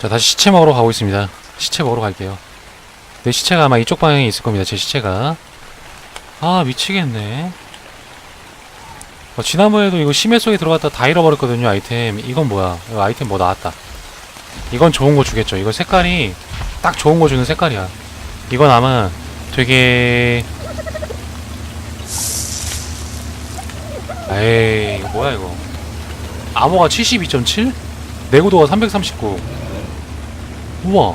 자 다시 시체 먹으러 가고 있습니다. 시체 먹으러 갈게요. 내 시체가 아마 이쪽 방향에 있을 겁니다 제 시체가. 아 미치겠네. 어, 지난번에도 이거 심해 속에 들어갔다 다 잃어버렸거든요 아이템. 이건 뭐야? 이거 아이템 뭐 나왔다. 이건 좋은 거 주겠죠. 이거 색깔이 딱 좋은 거 주는 색깔이야. 이건 아마 되게 에이 이거 뭐야 이거? 암호가 72.7? 내구도가 339 우와.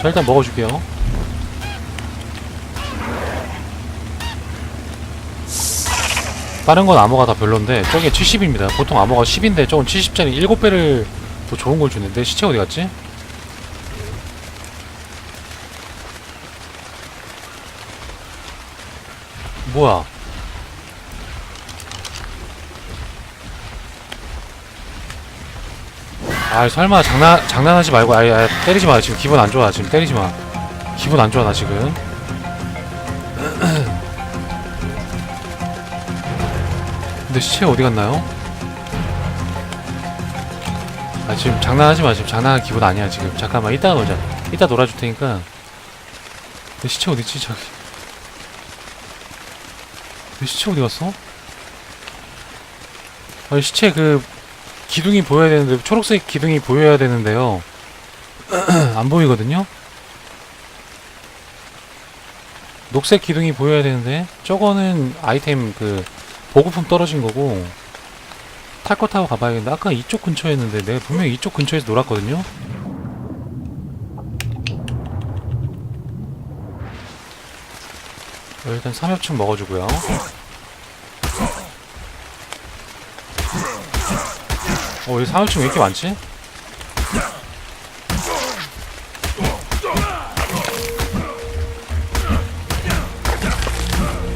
자 일단 먹어줄게요. 다른 건 암호가 다 별론데 저게 70입니다. 보통 암호가 10인데 저건 70짜리 7배를 더 좋은 걸 주는데 시체 어디 갔지? 뭐야 아 설마 장난 장난하지 말고 아예 아예 때리지 마. 지금 기분 안 좋아. 지금 때리지 마. 기분 안 좋아 나 지금. 근데 시체 어디 갔나요? 아 지금 장난하지 마. 지금 장난할 기분 아니야 지금. 잠깐만 이따가 놀자. 이따 놀아줄 테니까. 내 시체 어딨지 저기? 내 시체 어디 갔어? 아니 시체 그 기둥이 보여야 되는데 초록색 기둥이 보여야 되는데요. 안 보이거든요? 녹색 기둥이 보여야 되는데 저거는 아이템 그 보급품 떨어진 거고 탈 거 타고 가봐야겠는데 아까 이쪽 근처였는데 내가 분명히 이쪽 근처에서 놀았거든요? 어, 일단 삼엽충 먹어주고요 어, 여기 삼엽충 왜 이렇게 많지?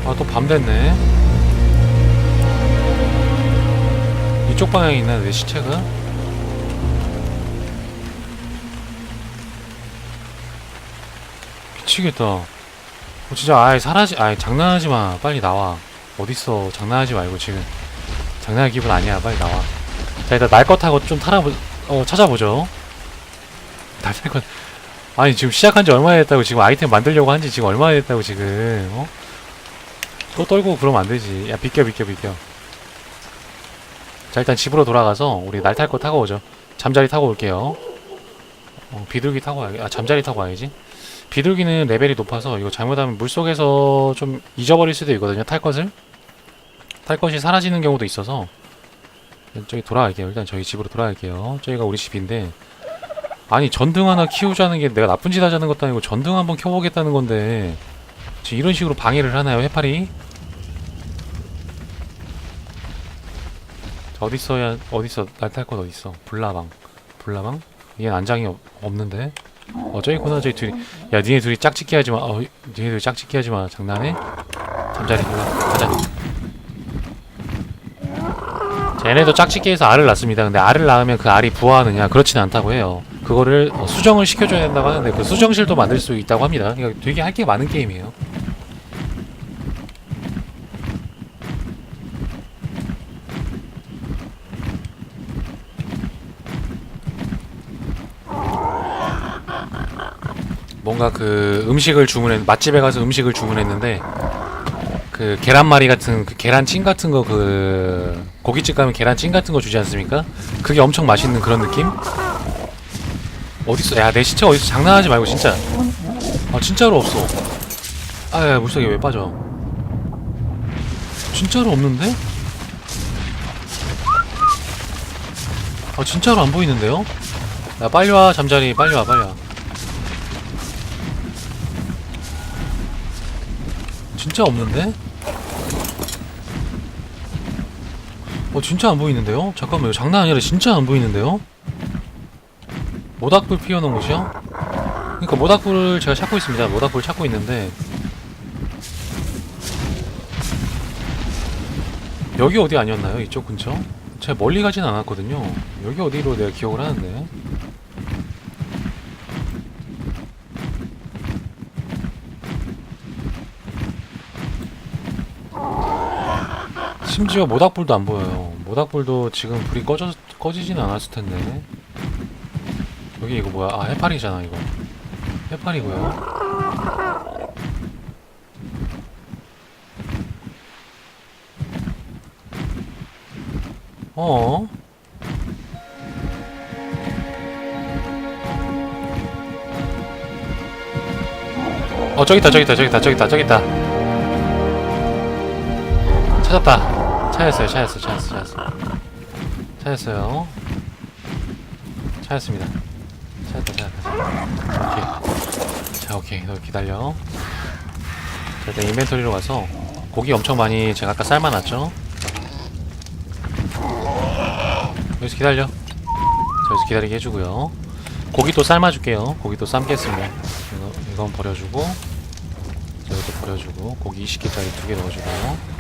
아, 또 밤 됐네. 이쪽 방향에 있나, 내 시체가? 미치겠다. 어, 진짜, 아이, 사라지, 아이, 장난하지 마. 빨리 나와. 어딨어. 장난하지 말고, 지금. 장난할 기분 아니야. 빨리 나와. 자, 일단 날것 타고 좀 타라보, 어, 찾아보죠. 날탈 것, 아니, 지금 시작한 지 얼마나 됐다고, 지금 아이템 만들려고 한지 지금 얼마나 됐다고, 지금, 어? 또 떨고 그러면 안 되지. 야, 비켜, 비켜, 비켜. 자, 일단 집으로 돌아가서, 우리 날 탈 거 타고 오죠. 잠자리 타고 올게요. 어, 비둘기 타고 와야, 아, 잠자리 타고 와야지. 비둘기는 레벨이 높아서, 이거 잘못하면 물 속에서 좀 잊어버릴 수도 있거든요, 탈 것을. 탈 것이 사라지는 경우도 있어서, 저기 돌아갈게요. 일단 저희 집으로 돌아갈게요. 저기가 우리 집인데 아니 전등 하나 키우자는 게 내가 나쁜 짓 하자는 것도 아니고 전등 한번 켜보겠다는 건데 지금 이런 식으로 방해를 하나요 해파리? 자, 어딨어야 어딨어 날탈 것 어딨어 불나방 불나방? 얘는 안장이 없, 없는데 어 저기 있구나 저기 둘이 야 니네 둘이 짝짓기 하지마 어 니네 둘이 짝짓기 하지마 장난해? 잠자리 올라 가자 자, 얘네도 짝짓기해서 알을 낳습니다. 근데 알을 낳으면 그 알이 부화하느냐? 그렇지는 않다고 해요. 그거를 어, 수정을 시켜줘야 된다고 하는데 그 수정실도 만들 수 있다고 합니다. 그러니까 되게 할 게 많은 게임이에요. 뭔가 그 음식을 주문했 맛집에 가서 음식을 주문했는데 그 계란말이 같은 그 계란찜 같은 거 그 고깃집 가면 계란찜 같은 거 주지 않습니까? 그게 엄청 맛있는 그런 느낌? 어딨어? 야 내 시체 어딨어? 장난하지 말고 진짜 아 진짜로 없어 아야 물속에 왜 빠져 진짜로 없는데? 아 진짜로 안 보이는데요? 야 빨리 와 잠자리 빨리 와 빨리 와 진짜 없는데? 어 진짜 안 보이는데요? 잠깐만요 장난 아니라 진짜 안 보이는데요? 모닥불 피워놓은 곳이요? 그러니까 모닥불을 제가 찾고 있습니다 모닥불 찾고 있는데 여기 어디 아니었나요? 이쪽 근처? 제가 멀리 가진 않았거든요 여기 어디로 내가 기억을 하는데 심지어 모닥불도 안 보여요. 모닥불도 지금 불이 꺼져, 꺼지진 않았을 텐데. 여기 이거 뭐야? 아 해파리잖아 이거. 해파리고요. 어? 어 저기 있다 저기 있다 저기 있다 저기 있다 저기 있다. 찾았다 찾았어요 찾았어 찾았어 찾았어. 찾았어요. 찾았습니다. 찾았다 찾았다 오케이. 자 오케이. 너 기다려. 자 일단 인벤토리로 가서 고기 엄청 많이 제가 아까 삶아놨죠? 여기서 기다려. 자 여기서 기다리게 해주고요. 고기 또 삶아줄게요. 고기 또 삶겠습니다. 이거, 이건 버려주고 자 이것도 버려주고 고기 20개짜리 두 개 넣어주고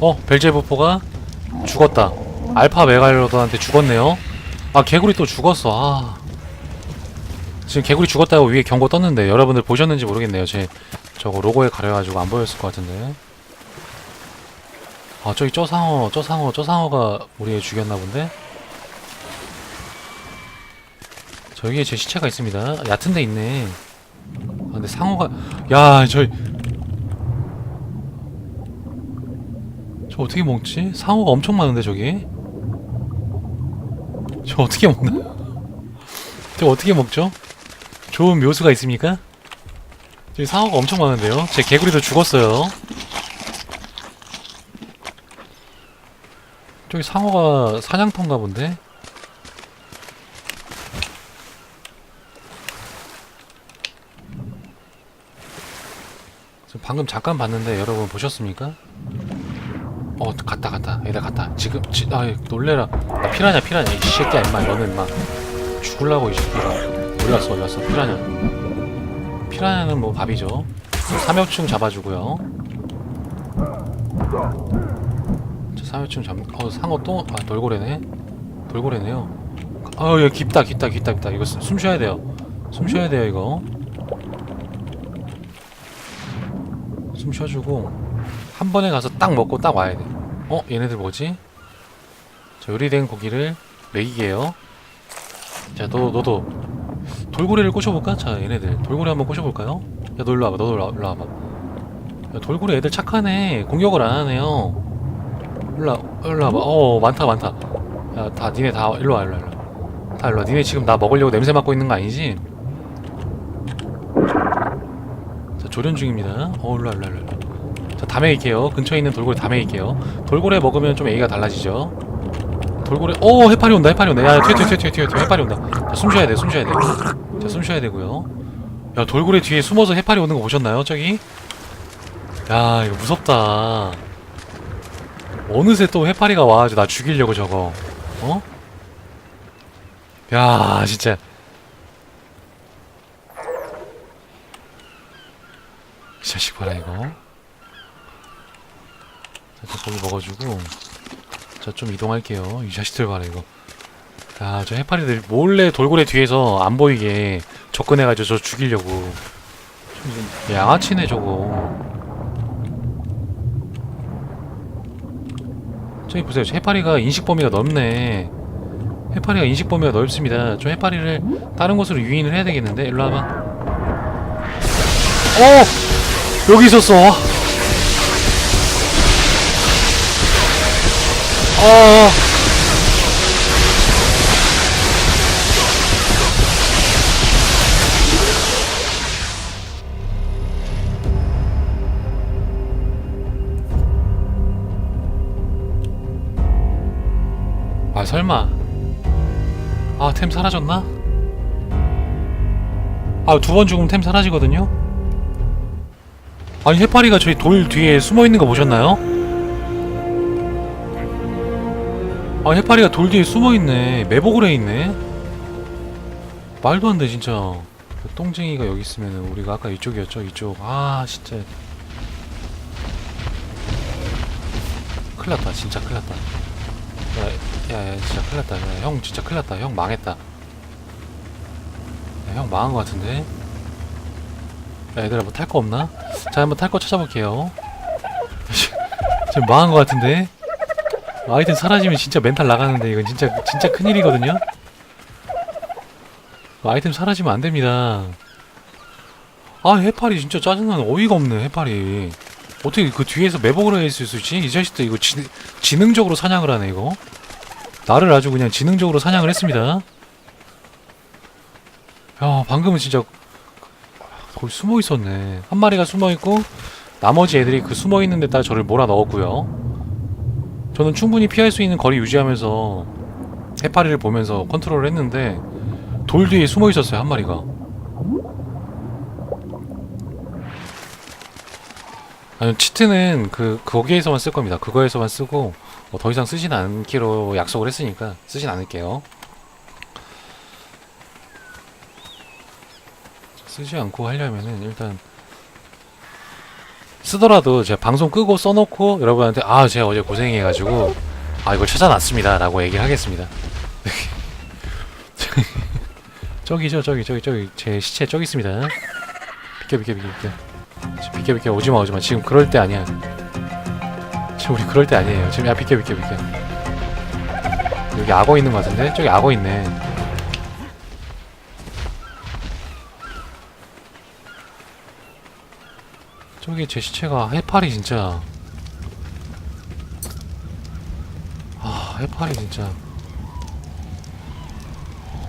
어 벨제부포가 죽었다. 알파 메갈로드한테 죽었네요. 아 개구리 또 죽었어. 아. 지금 개구리 죽었다고 위에 경고 떴는데 여러분들 보셨는지 모르겠네요. 제 저거 로고에 가려가지고 안 보였을 것 같은데. 아 저기 저 상어 저 상어 저 상어가 우리 애 죽였나 본데? 저기에 제 시체가 있습니다. 얕은 데 있네. 아 근데 상어가 야 저 저 어떻게 먹지? 상어가 엄청 많은데 저기 저 어떻게 먹나? 저 어떻게 먹죠? 좋은 묘수가 있습니까? 저기 상어가 엄청 많은데요? 제 개구리도 죽었어요 저기 상어가 사냥터인가 본데? 저 방금 잠깐 봤는데 여러분 보셨습니까? 어 갔다 갔다. 여기다 갔다. 지금 지, 아 놀래라. 나 피라냐 피라냐. 이 새끼야 임마 너는 임마. 죽을라고 이 새끼가. 어디 갔어. 피라냐. 피라냐는 뭐 밥이죠. 삼엽충 잡아주고요. 저 삼엽충 잡.. 어 상어 또.. 아 돌고래네. 돌고래네요. 아 여기 깊다 깊다 깊다 깊다. 이거 숨, 숨 쉬어야 돼요. 숨 쉬어야 돼요 이거. 숨 쉬어주고 한 번에 가서 딱 먹고 딱 와야 돼. 어? 얘네들 뭐지? 자, 요리된 고기를 먹이게요. 자, 너, 너도 돌고래를 꼬셔볼까? 자, 얘네들 돌고래 한번 꼬셔볼까요? 야, 너 일로 와봐. 너도 일로, 와봐. 야, 돌고래 애들 착하네. 공격을 안 하네요. 일로 와, 일로 와봐. 어, 많다, 많다. 야, 다 니네 다 일로 와, 일로 와, 일로 와. 다 일로 와. 니네 지금 나 먹으려고 냄새 맡고 있는 거 아니지? 자, 조련 중입니다. 어, 일로 와, 일로 와, 일로 와. 먹일게요. 근처에 있는 돌고래 다 먹일게요. 돌고래 먹으면 좀 A가 달라지죠. 돌고래, 오, 해파리 온다, 해파리 온다. 야, 튀어, 튀어, 튀어, 튀어, 튀어, 해파리 온다. 자, 숨 쉬어야 돼, 숨 쉬어야 돼. 자, 숨 쉬어야 되고요. 야, 돌고래 뒤에 숨어서 해파리 오는 거 보셨나요, 저기? 야, 이거 무섭다. 어느새 또 해파리가 와가지고 나 죽이려고 저거. 어? 야, 진짜. 이 자식 봐라, 이거. 자, 저 고기 먹어주고. 자 좀 이동할게요. 이 자식들 봐라 이거. 야저 해파리들 몰래 돌고래 뒤에서 안 보이게 접근해가지고 저 죽이려고. 좀 양아치네 저거. 저기 보세요. 저 해파리가 인식 범위가 넓네. 해파리가 인식 범위가 넓습니다. 저 해파리를 다른 곳으로 유인을 해야 되겠는데? 일로 와봐. 어! 여기 있었어 어. 아 설마 아 템 사라졌나? 아 두 번 죽으면 템 사라지거든요? 아니 해파리가 저희 돌 뒤에 숨어있는 거 보셨나요? 아 해파리가 돌 뒤에 숨어있네. 매복을 해있네. 말도 안 돼 진짜. 그 똥쟁이가 여기 있으면 우리가 아까 이쪽이었죠? 이쪽. 아 진짜. 큰일났다. 진짜 큰일났다. 야야 진짜 큰일났다. 야, 형 진짜 큰일났다. 형 망했다. 야, 형 망한 것 같은데? 야 얘들아 뭐 탈 거 없나? 자 한번 탈 거 찾아볼게요. 지금 망한 것 같은데 아이템 사라지면 진짜 멘탈 나가는데 이건 진짜 진짜 큰일이거든요. 아이템 사라지면 안 됩니다. 아 해파리 진짜 짜증나네 어이가 없네 해파리 어떻게 그 뒤에서 매복을 했을 수 있지? 이 자식들 이거 지, 지능적으로 사냥을 하네 이거 나를 아주 그냥 지능적으로 사냥을 했습니다 야 방금은 진짜 거기 숨어 있었네 한 마리가 숨어 있고 나머지 애들이 그 숨어 있는 데다 저를 몰아 넣었고요 저는 충분히 피할 수 있는 거리 유지하면서 해파리를 보면서 컨트롤을 했는데 돌 뒤에 숨어 있었어요 한 마리가 아니 치트는 그 거기에서만 쓸 겁니다. 그거에서만 쓰고 어, 더 이상 쓰진 않기로 약속을 했으니까 쓰진 않을게요. 쓰지 않고 하려면은 일단 쓰더라도 제가 방송 끄고 써놓고 여러분한테 아 제가 어제 고생해가지고 아 이걸 찾아놨습니다 라고 얘기를 하겠습니다. 저기죠 저기 저기 저기 제 시체 저기 있습니다. 비켜 비켜 비켜 비켜. 비켜 비켜. 오지마 오지마. 지금 그럴 때 아니야. 지금 우리 그럴 때 아니에요. 지금 야 비켜 비켜 비켜. 여기 악어 있는 것 같은데? 저기 악어 있네 저기 제 시체가 해파리 진짜. 아 해파리 진짜.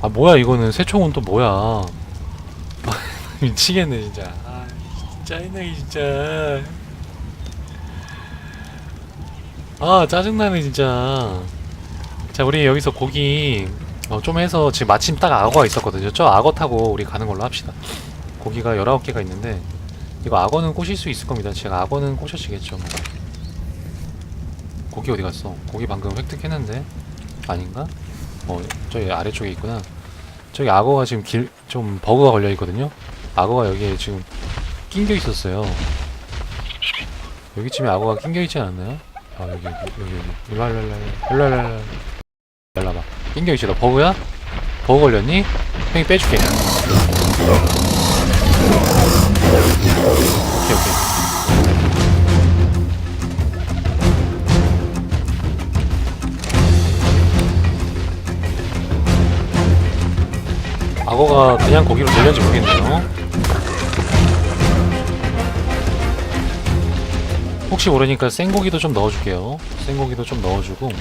아 뭐야 이거는. 새총은 또 뭐야? 미치겠네 진짜. 아 짜증나게 진짜. 아 짜증나네 진짜. 자 우리 여기서 고기 어, 좀 해서 지금 마침 딱 악어가 있었거든요. 저 악어 타고 우리 가는 걸로 합시다. 고기가 19개가 있는데 이거 악어는 꼬실 수 있을 겁니다 제가 악어는 꼬셔지겠죠 뭐. 고기 어디 갔어 고기 방금 획득했는데 아닌가? 어 저기 아래쪽에 있구나 저기 악어가 지금 길 좀 버그가 걸려 있거든요 악어가 여기에 지금 낑겨 있었어요. 여기쯤에 악어가 낑겨 있지 않았나요? 아 여기 여기 여기 일로 일로 일로 일로 일로 일로 와봐 낑겨 있지 너 버그야? 버그 걸렸니? 형이 빼줄게. 오케이 오케이. 악어가 그냥 거기로 들렸는지 모르겠네요. 혹시 모르니까 생고기도 좀 넣어줄게요. 생고기도 좀 넣어주고.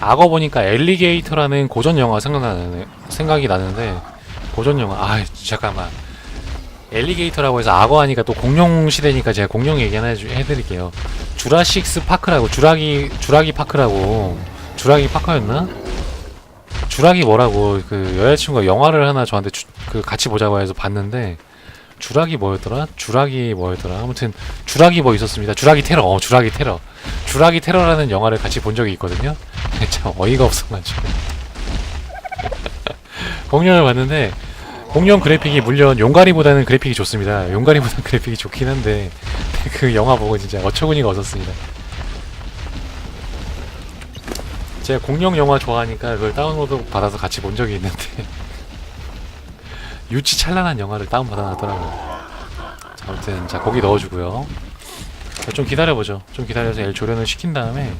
악어 보니까 엘리게이터라는 고전 영화 생각나네, 생각이 나는데 고전 영화 아 잠깐만 엘리게이터라고 해서 악어 하니까 또 공룡 시대니까 제가 공룡 얘기 하나 해드릴게요. 주라식스 파크라고 주라기 주라기 파크라고 주라기 파크였나? 주라기 뭐라고 그 여자친구가 영화를 하나 저한테 주, 그 같이 보자고 해서 봤는데 주라기 뭐였더라? 주라기 뭐였더라? 아무튼 주라기 뭐 있었습니다. 주라기 테러. 어, 주라기 테러. 주라기 테러라는 영화를 같이 본 적이 있거든요. 참 어이가 없어가지고. 공룡을 봤는데 공룡 그래픽이 물론 용가리보다는 그래픽이 좋습니다. 용가리보다는 그래픽이 좋긴 한데 그 영화 보고 진짜 어처구니가 없었습니다. 제가 공룡 영화 좋아하니까 그걸 다운로드 받아서 같이 본 적이 있는데 유치 찬란한 영화를 다운받아 놨더라고요. 자, 아무튼 자 고기 넣어주고요. 자, 좀 기다려보죠. 좀 기다려서 엘 조련을 시킨 다음에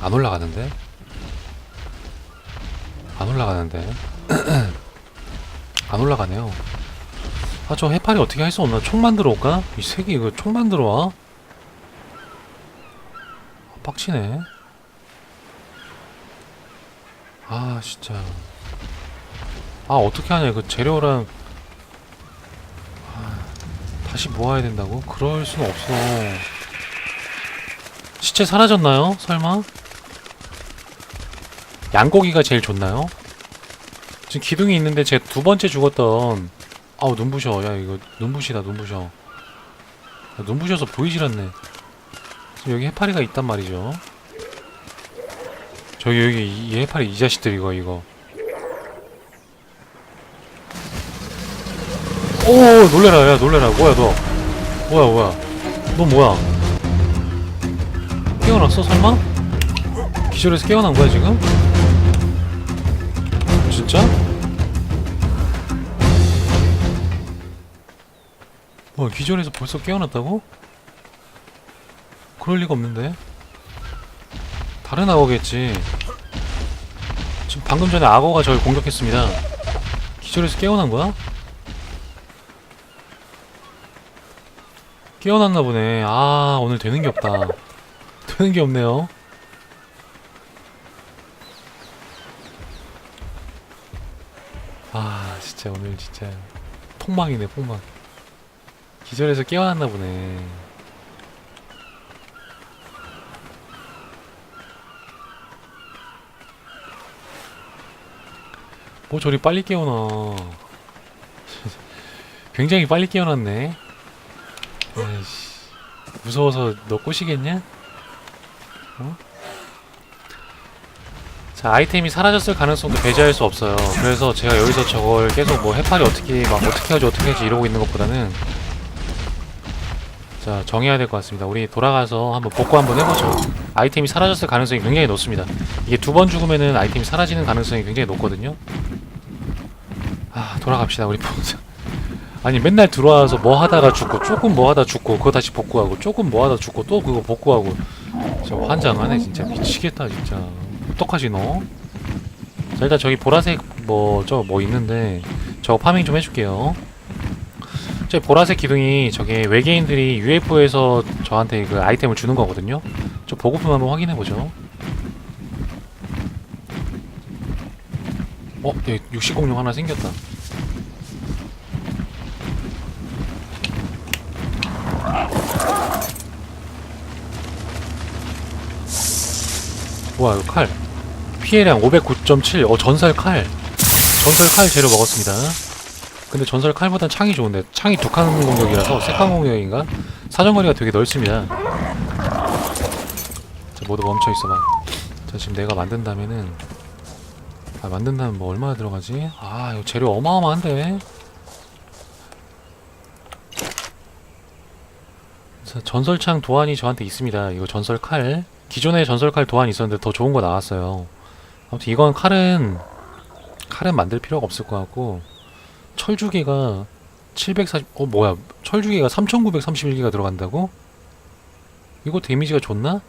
안 올라가는데? 안 올라가는데? 안 올라가네요. 아 저 해파리 어떻게 할 수 없나? 총 만들어 올까? 이 새끼 이거 총 만들어 와? 아, 빡치네. 아 진짜. 아 어떻게 하냐 그 재료랑 아, 다시 모아야 된다고? 그럴 수는 없어 시체 사라졌나요? 설마? 양고기가 제일 좋나요? 지금 기둥이 있는데 제가 두 번째 죽었던 아우 눈부셔. 야 이거 눈부시다 눈부셔. 야, 눈부셔서 보이질 않네. 지금 여기 해파리가 있단 말이죠. 저기 여기 이, 이 해파리 이 자식들 이거 이거. 오 놀래라. 야 놀래라. 뭐야 너? 뭐야 뭐야? 너 뭐야? 깨어났어 설마? 기절해서 깨어난 거야 지금? 뭐 기절해서 벌써 깨어났다고? 그럴 리가 없는데. 다른 악어겠지. 지금 방금 전에 악어가 저를 공격했습니다. 기절해서 깨어난 거야? 깨어났나 보네. 아 오늘 되는 게 없다. 되는 게 없네요. 아 진짜 오늘 진짜 폭망이네 폭망 기절해서 깨어났나 보네. 뭐 저리 빨리 깨어나. 굉장히 빨리 깨어났네. 아이씨. 무서워서 너 꼬시겠냐? 어? 자 아이템이 사라졌을 가능성도 배제할 수 없어요. 그래서 제가 여기서 저걸 계속 뭐 해파리 어떻게 막 어떻게 하지 어떻게 하지 이러고 있는 것보다는 자 정해야 될 것 같습니다. 우리 돌아가서 한번 복구 한번 해보죠. 아이템이 사라졌을 가능성이 굉장히 높습니다. 이게 두 번 죽으면은 아이템이 사라지는 가능성이 굉장히 높거든요. 아 돌아갑시다 우리 보자 아니 맨날 들어와서 뭐 하다가 죽고 조금 뭐 하다 죽고 그거 다시 복구하고 조금 뭐 하다 죽고 또 그거 복구하고. 저 환장하네 진짜. 미치겠다 진짜. 어떡하지 너? 자 일단 저기 보라색 뭐 저뭐 있는데 저거 파밍 좀 해줄게요 저 보라색 기둥이 저게 외계인들이 UFO에서 저한테 그 아이템을 주는 거거든요. 저 보급품 한번 확인해 보죠. 어? 여기 육식공룡 하나 생겼다. 뭐야 이거 칼. 피해량 509.7 어 전설 칼. 전설 칼 재료 먹었습니다 근데 전설 칼보단 창이 좋은데 창이 두 칸 공격이라서 세 칸 공격인가? 사정거리가 되게 넓습니다 자 모두 멈춰 있어봐 자 지금 내가 만든다면은 아 만든다면 뭐 얼마나 들어가지? 아 이거 재료 어마어마한데 자 전설창 도안이 저한테 있습니다 이거 전설 칼 기존에 전설칼 도안이 있었는데 더 좋은 거 나왔어요. 아무튼 이건 칼은 칼은 만들 필요가 없을 것 같고 철주기가 740, 어 뭐야 철주기가 3931개가 들어간다고? 이거 데미지가 좋나?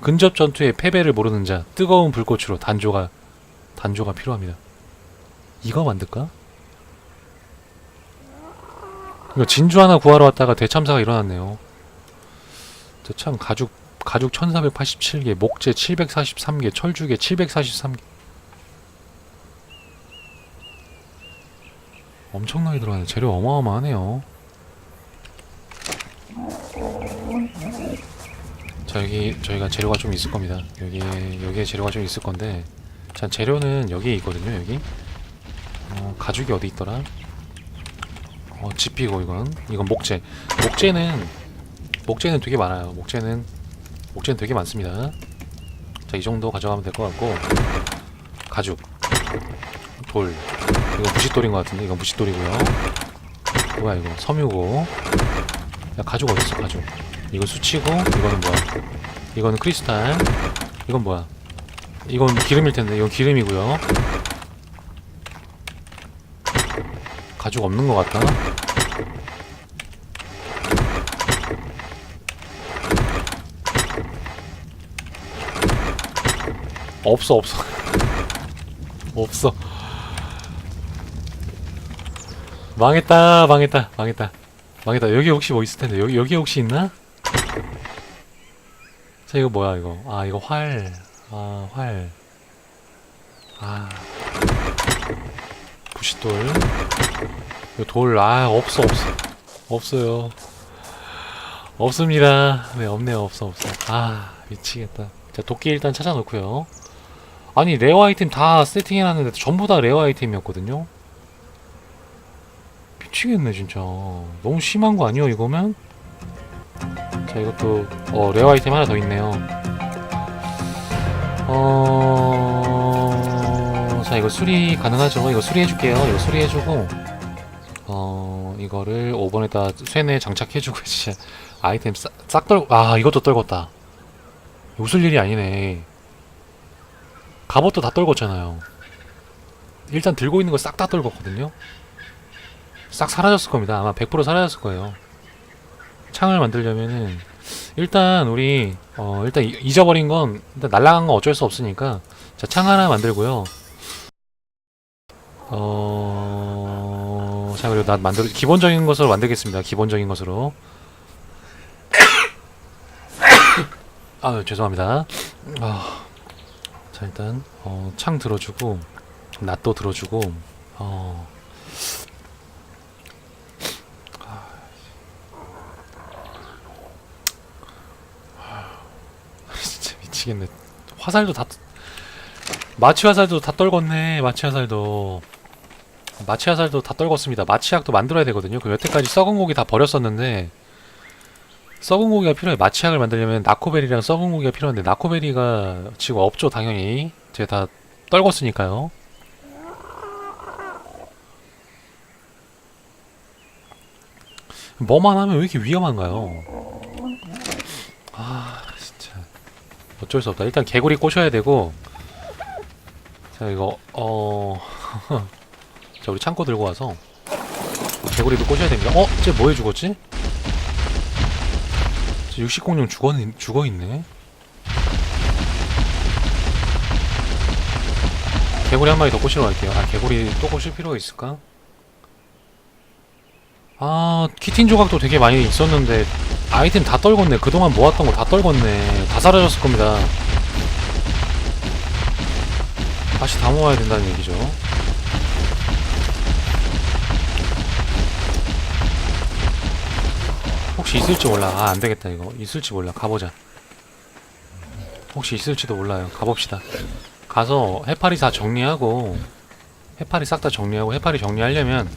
근접 전투에 패배를 모르는 자 뜨거운 불꽃으로 단조가 단조가 필요합니다. 이거 만들까? 이거 진주 하나 구하러 왔다가 대참사가 일어났네요. 저참 가죽 가죽 1487개, 목재 743개, 철주개 743개. 엄청나게 들어가네. 재료 어마어마하네요. 자, 여기 저희가 재료가 좀 있을 겁니다. 여기 여기에 재료가 좀 있을 건데. 자, 재료는 여기에 있거든요. 여기. 어, 가죽이 어디 있더라? 어, 지피고 이건. 이건 목재. 목재는 목재는 되게 많아요. 목재는 목재는 되게 많습니다. 자, 이 정도 가져가면 될 것 같고 가죽, 돌, 이거 무싯돌인 것 같은데 이건 무싯돌이고요. 뭐야 이거 섬유고. 야 가죽 어디 있어 가죽? 이거 수치고 이거는 뭐야? 이거는 크리스탈. 이건 뭐야? 이건 기름일 텐데 이건 기름이고요. 가죽 없는 것 같다. 없어 없어 없어 망했다 망했다 망했다. 망했다. 여기 혹시 뭐 있을 텐데. 여기 여기 혹시 있나? 자 이거 뭐야 이거? 아 이거 활 아 활 아. 부싯돌. 이거 돌 아 없어 없어. 없어요. 없습니다. 네 없네요. 없어 없어. 아 미치겠다. 자 도끼 일단 찾아놓고요. 아니 레어 아이템 다 세팅해놨는데 전부 다 레어 아이템이었거든요 미치겠네 진짜. 너무 심한 거 아니요 이거면? 자 이것도 어 레어 아이템 하나 더 있네요. 어... 자 이거 수리 가능하죠. 이거 수리해줄게요. 이거 수리해주고 어... 이거를 5번에다 쇠뇌 장착해주고 진짜. 아이템 싹, 싹 떨... 아 이것도 떨궜다. 웃을 일이 아니네. 갑옷도 다 떨궜잖아요. 일단 들고 있는 거 싹 다 떨궜거든요. 싹 사라졌을 겁니다. 아마 100% 사라졌을 거예요. 창을 만들려면은 일단 우리 어 일단 이- 잊어버린 건 일단 날라간 건 어쩔 수 없으니까 자 창 하나 만들고요. 어... 자 그리고 나 만들 기본적인 것으로 만들겠습니다. 기본적인 것으로. 아 죄송합니다. 아, 자 일단 어, 창 들어주고 낫도 들어주고 어. 진짜 미치겠네. 화살도 다 마취 화살도 다 떨궜네. 마취 화살도 마취 화살도 다 떨궜습니다. 마취약도 만들어야 되거든요. 그 여태까지 썩은 고기 다 버렸었는데 썩은 고기가 필요해. 마취약을 만들려면 나코베리랑 썩은 고기가 필요한데 나코베리가 지금 없죠, 당연히. 제가 다 떨궜으니까요. 뭐만 하면 왜 이렇게 위험한가요? 아. 어쩔 수 없다. 일단 개구리 꼬셔야 되고. 자, 이거, 어. 자, 우리 창고 들고 와서. 개구리도 꼬셔야 됩니다. 어? 쟤 뭐해 죽었지? 저 육식공룡 죽어, 죽어있네. 개구리 한 마리 더 꼬시러 갈게요. 아, 개구리 또 꼬실 필요가 있을까? 아, 키틴 조각도 되게 많이 있었는데, 아이템 다 떨궜네. 그동안 모았던 거 다 떨궜네. 다 사라졌을 겁니다. 다시 다 모아야 된다는 얘기죠. 혹시 있을지 몰라. 아, 안 되겠다, 이거. 있을지 몰라. 가보자. 혹시 있을지도 몰라요. 가봅시다. 가서 해파리 다 정리하고, 해파리 싹 다 정리하고, 해파리 정리하려면,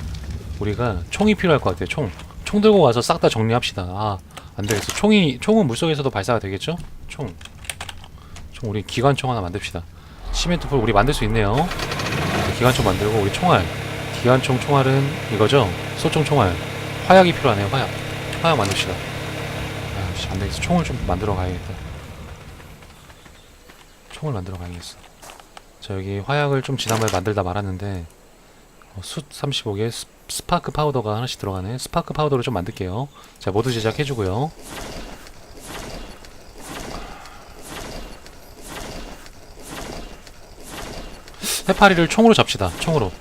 우리가 총이 필요할 것 같아요. 총. 총 들고 가서 싹 다 정리합시다. 아, 안 되겠어. 총이, 총은 물속에서도 발사가 되겠죠? 총. 총, 우리 기관총 하나 만듭시다. 시멘트 풀 우리 만들 수 있네요. 기관총 만들고, 우리 총알. 기관총 총알은 이거죠? 소총 총알. 화약이 필요하네요, 화약. 화약 만듭시다. 아씨, 안 되겠어. 총을 좀 만들어 가야겠다. 총을 만들어 가야겠어. 자, 여기 화약을 좀 지난번에 만들다 말았는데, 어, 숯 35개, 스, 스파크 파우더가 하나씩 들어가네. 스파크 파우더를 좀 만들게요. 자, 모두 제작해주고요. 해파리를 총으로 잡시다. 총으로.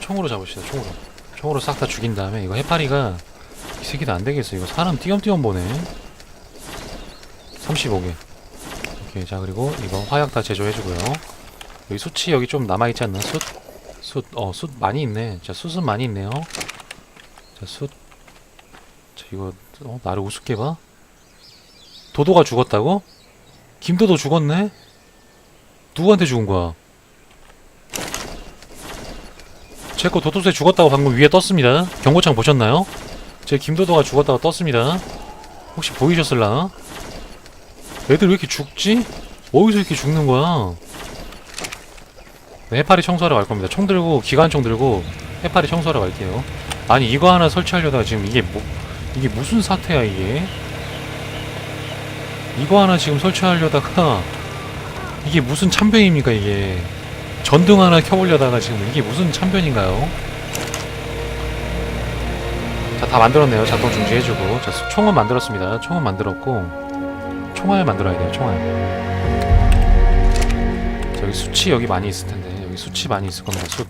총으로 잡읍시다. 총으로. 총으로 싹 다 죽인 다음에 이거 해파리가 이 새끼도 안 되겠어. 이거 사람 띄엄띄엄 보네. 35개. 오케이. 자, 그리고 이거 화약 다 제조해주고요. 여기 숯이 여기 좀 남아있지 않나? 숯? 숯, 어, 숯 많이 있네. 자, 숯은 많이 있네요. 자, 숯. 자, 이거, 어, 나를 우습게 봐? 도도가 죽었다고? 김도도 죽었네? 누구한테 죽은 거야? 제 거 도도새 죽었다고 방금 위에 떴습니다. 경고창 보셨나요? 제 김도도가 죽었다고 떴습니다. 혹시 보이셨을라나? 애들 왜 이렇게 죽지? 어디서 이렇게 죽는 거야? 네, 해파리 청소하러 갈 겁니다. 총 들고 기관총 들고 해파리 청소하러 갈게요. 아니 이거 하나 설치하려다가 지금 이게 뭐 이게 무슨 사태야 이게? 이거 하나 지금 설치하려다가 이게 무슨 참변입니까 이게? 전등 하나 켜보려다가 지금 이게 무슨 참변인가요? 자 다 만들었네요. 작동 중지해주고 자 수- 총은 만들었습니다. 총은 만들었고 총알 만들어야 돼요. 총알. 자, 여기 수치 여기 많이 있을 텐데 여기 수치 많이 있을 겁니다. 숯.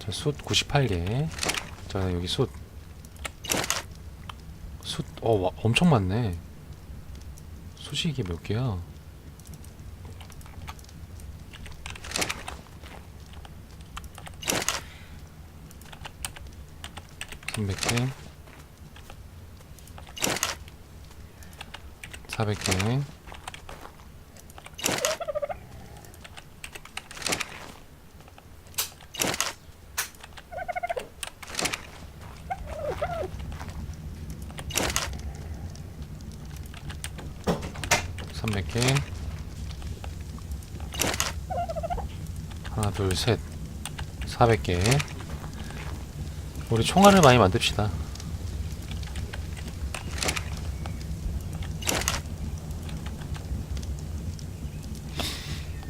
자, 숯 98개. 자, 여기 숯. 숯, 어, 와, 엄청 많네. 숯이 이게 몇 개야? 삼백 개, 사백 개, 개, 하나, 둘, 셋, 사백 개. 우리 총알을 많이 만듭시다.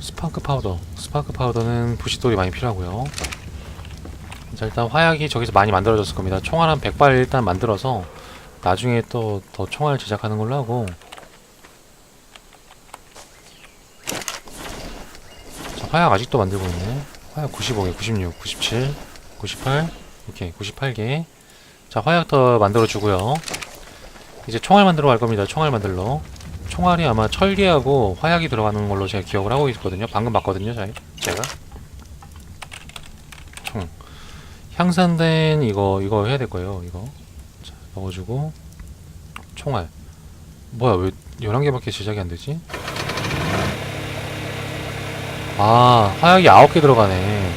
스파크 파우더. 스파크 파우더는 부싯돌이 많이 필요하고요. 자, 일단 화약이 저기서 많이 만들어졌을 겁니다. 총알 한 100발 일단 만들어서 나중에 또 더 총알 제작하는 걸로 하고 화약 아직도 만들고 있네. 화약 95개 96 97 98 오케이 98개. 자 화약 더 만들어 주고요. 이제 총알 만들어 갈 겁니다. 총알 만들러. 총알이 아마 철기하고 화약이 들어가는 걸로 제가 기억을 하고 있거든요. 방금 봤거든요 자- 제가. 총. 향산된 이거 이거 해야 될 거예요 이거. 자, 넣어주고. 총알. 뭐야 왜 11개밖에 제작이 안 되지? 아 화약이 9개 들어가네.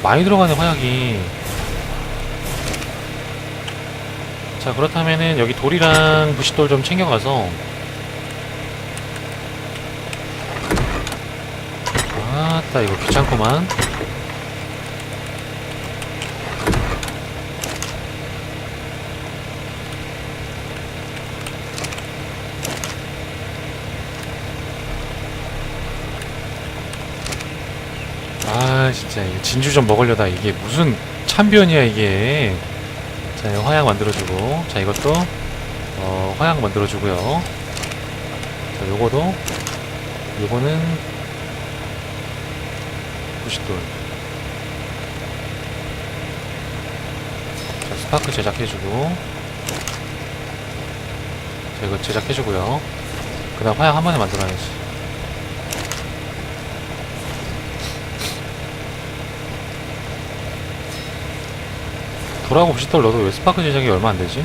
많이 들어가네 화약이. 자 그렇다면은 여기 돌이랑 부싯돌 좀 챙겨가서. 아따 이거 귀찮구만 아 진짜 진주 좀 먹으려다 이게 무슨 참변이야 이게. 자 화약 만들어주고. 자 이것도 어 화약 만들어주고요. 자 요거도 요거는 부싯돌. 자 스파크 제작해주고. 자 이거 제작해주고요. 그 다음 화약 한 번에 만들어야지 돌하고 부싯돌 넣어도 왜 스파크 제작이 얼마 안 되지?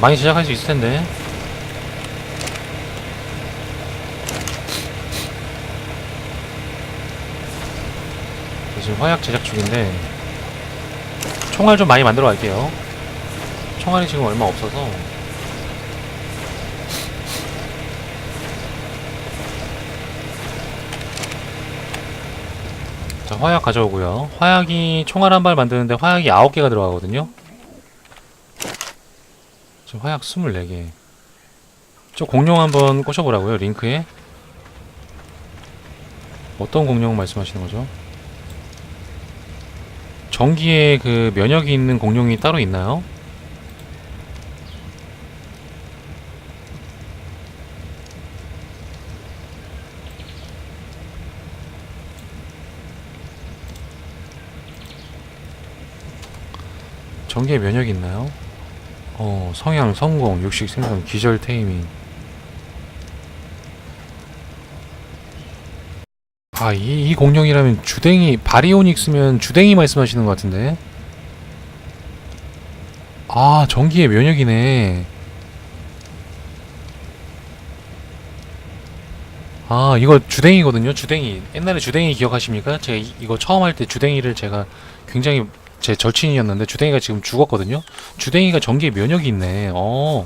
많이 제작할 수 있을 텐데. 지금 화약 제작 중인데 총알 좀 많이 만들어 갈게요. 총알이 지금 얼마 없어서 화약 가져오고요. 화약이 총알 한 발 만드는데 화약이 9개가 들어가거든요. 지금 화약 24개. 저 공룡 한번 꽂아보라고요, 링크에. 어떤 공룡 말씀하시는 거죠? 전기에 그 면역이 있는 공룡이 따로 있나요? 전기에 면역이 있나요? 어, 성향, 성공, 육식, 생성, 기절, 테이밍. 아, 이, 이 공룡이라면 주댕이, 바리오닉스면 주댕이 말씀하시는 것 같은데? 아, 전기에 면역이네. 아, 이거 주댕이거든요, 주댕이. 옛날에 주댕이 기억하십니까? 제가 이, 이거 처음 할 때 주댕이를 제가 굉장히 제 절친이었는데 주댕이가 지금 죽었거든요. 주댕이가 전기에 면역이 있네. 어,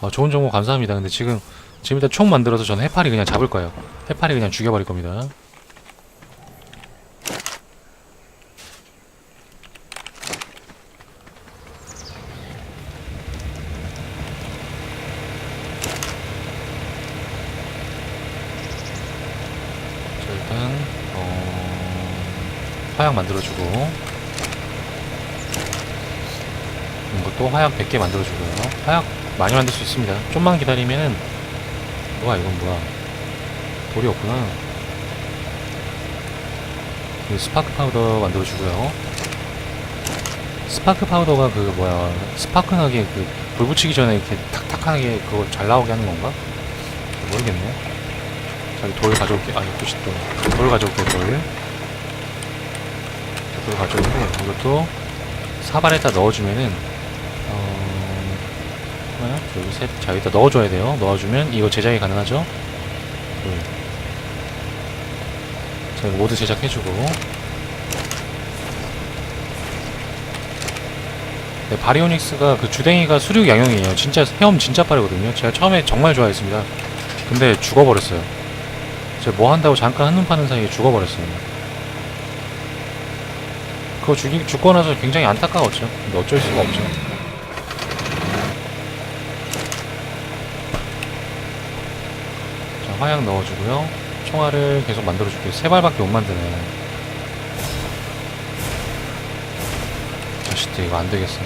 아, 좋은 정보 감사합니다. 근데 지금 지금 일단 총 만들어서 저는 해파리 그냥 잡을 거예요. 해파리 그냥 죽여버릴 겁니다. 자, 일단 어, 화약 만들어주고 이것도 화약 100개 만들어주고요. 화약 많이 만들 수 있습니다. 좀만 기다리면은 뭐야 이건 뭐야 돌이 없구나. 이 스파크 파우더 만들어주고요. 스파크 파우더가 그 뭐야 스파크 나게 그 불 붙이기 전에 이렇게 탁탁하게 그거 잘 나오게 하는 건가? 모르겠네. 자기 돌 가져올게. 아니 부싯돌. 돌 가져올게 돌. 돌 가져오고 이것도 사발에다 넣어주면은 어... 하나, 둘, 셋. 자, 여기다 넣어줘야 돼요. 넣어주면 이거 제작이 가능하죠? 둘. 자, 이거 모두 제작해주고. 네, 바리오닉스가 그 주댕이가 수륙 양용이에요. 진짜 헤엄 진짜 빠르거든요. 제가 처음에 정말 좋아했습니다. 근데 죽어버렸어요. 제가 뭐 한다고 잠깐 한눈 파는 사이에 죽어버렸어요. 그거 죽이, 죽고 나서 굉장히 안타까웠죠. 근데 어쩔 수가 없죠. 화약 넣어주고요. 총알을 계속 만들어줄게요. 세 발밖에 못 만드네. 자식들 이거 안 되겠어.